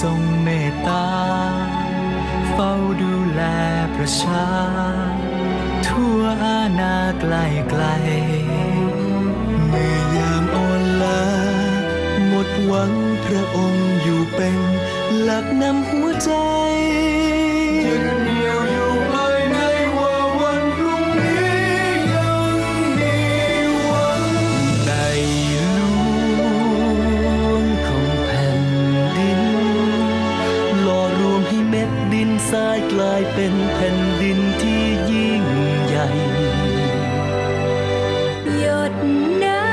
ทรงเมตา เฝ้าดูแลประชา ทั่วอาณาไกลไกล เมื่อยามอ่อนล้าหมดหวังพระองค์อยู่เป็น หลักนำหัวใจ นที่ยิ่งใหญ่ หยดน้ำ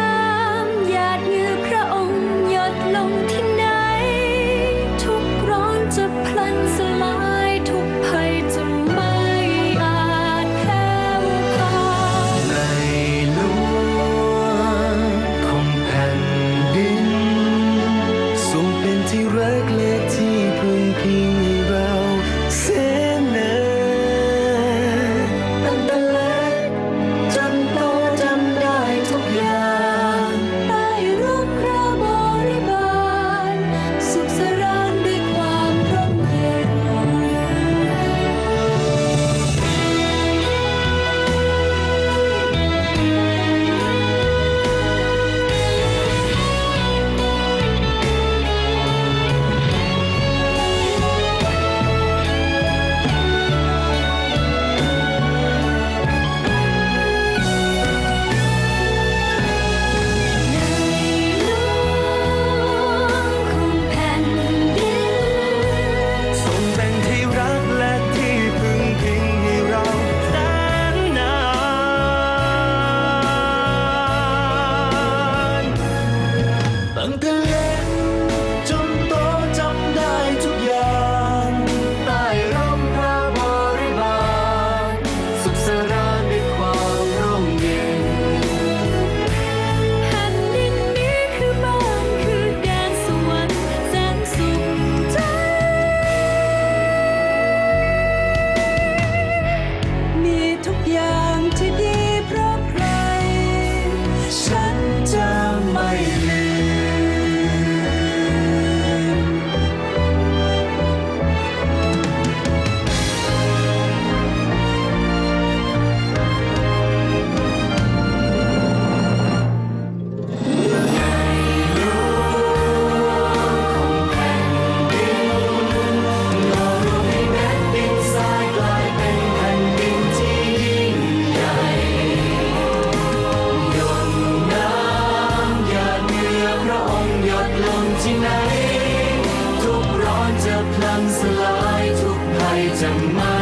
สลายทุกภัยจะมา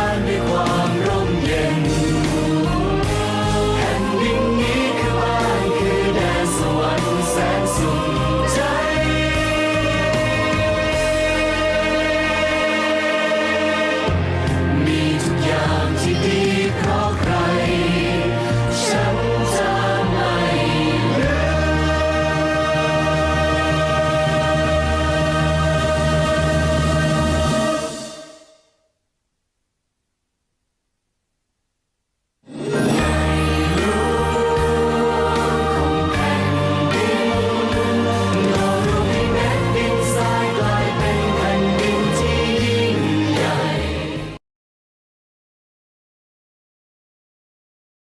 万里光容颜。